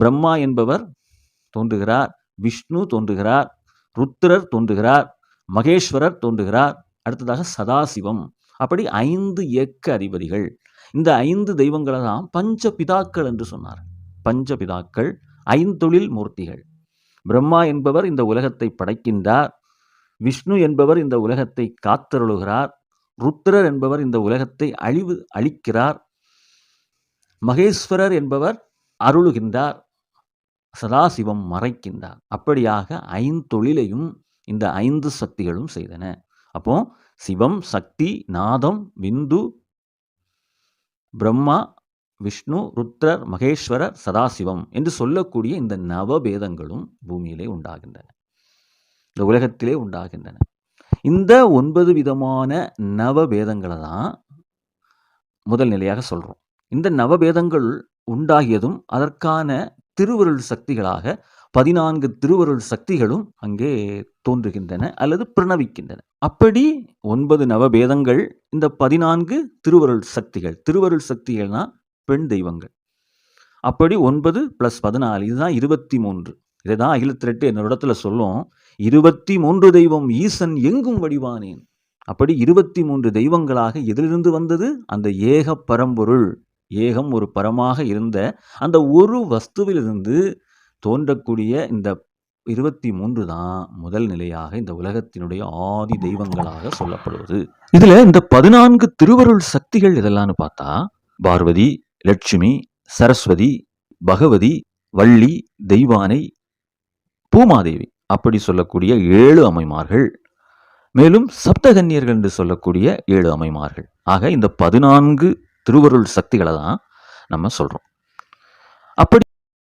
பிரம்மா என்பவர் தோன்றுகிறார் விஷ்ணு தோன்றுகிறார் ருத்திரர் தோன்றுகிறார் மகேஸ்வரர் தோன்றுகிறார் அடுத்ததாக சதாசிவம். அப்படி ஐந்து இயக்க அதிபதிகள். இந்த ஐந்து தெய்வங்களை தான் பஞ்ச பிதாக்கள் என்று சொன்னார். பஞ்ச பிதாக்கள் ஐந்தொழில் மூர்த்திகள். பிரம்மா என்பவர் இந்த உலகத்தை படைக்கின்றார் விஷ்ணு என்பவர் இந்த உலகத்தை காத்தருளுகிறார் ருத்ரர் என்பவர் இந்த உலகத்தை அழிவு அழிக்கிறார் மகேஸ்வரர் என்பவர் அருளுகின்றார். சதாசிவம் மறைக்கின்றார். அப்படியாக ஐந்தொழிலையும் இந்த ஐந்து சக்திகளும் செய்தன. அப்போ சிவம் சக்தி நாதம் விந்து பிரம்மா விஷ்ணு ருத்ரர் மகேஸ்வரர் சதாசிவம் என்று சொல்லக்கூடிய இந்த நவபேதங்களும் பூமியிலே உண்டாகின்றன. இந்த உலகத்திலே உண்டாகின்றன. இந்த ஒன்பது விதமான நவபேதங்களை தான் முதல் நிலையாக சொல்கிறோம் இந்த நவபேதங்கள் உண்டாகியதும் அதற்கான திருவருள் சக்திகளாக பதினான்கு திருவருள் சக்திகளும் அங்கே தோன்றுகின்றன அல்லது பிரணவிக்கின்றன. அப்படி ஒன்பது நவபேதங்கள் இந்த பதினான்கு திருவருள் சக்திகள். திருவருள் சக்திகள்னா பெண் தெய்வங்கள். அப்படி ஒன்பது ப்ளஸ் பதினாலு இதுதான் இருபத்தி மூன்று இதை தான் ஐழுத்திரெட்டு என்னோட இடத்துல சொல்லும். இருபத்தி மூன்று தெய்வம் ஈசன் எங்கும் வடிவானேன். அப்படி இருபத்தி மூன்று தெய்வங்களாக எதிலிருந்து வந்தது? அந்த ஏக பரம்பொருள். ஏகம் ஒரு பரமாக இருந்த அந்த ஒரு வஸ்துவிலிருந்து தோன்றக்கூடிய இந்த இருபத்தி மூன்று தான் முதல் நிலையாக இந்த உலகத்தினுடைய ஆதி தெய்வங்களாக சொல்லப்படுவது. இதுல இந்த பதினான்கு திருவருள் சக்திகள் இதெல்லாம்னு பார்த்தா பார்வதி லட்சுமி சரஸ்வதி பகவதி வள்ளி தெய்வானை பூமாதேவி அப்படி சொல்லக்கூடிய ஏழு அமைமார்கள் மேலும் சப்தகன்னியர்கள் என்று சொல்லக்கூடிய ஏழு அமைமார்கள் ஆக இந்த பதினான்கு திருவருள் சக்திகளை தான் நம்ம சொல்றோம். அப்படி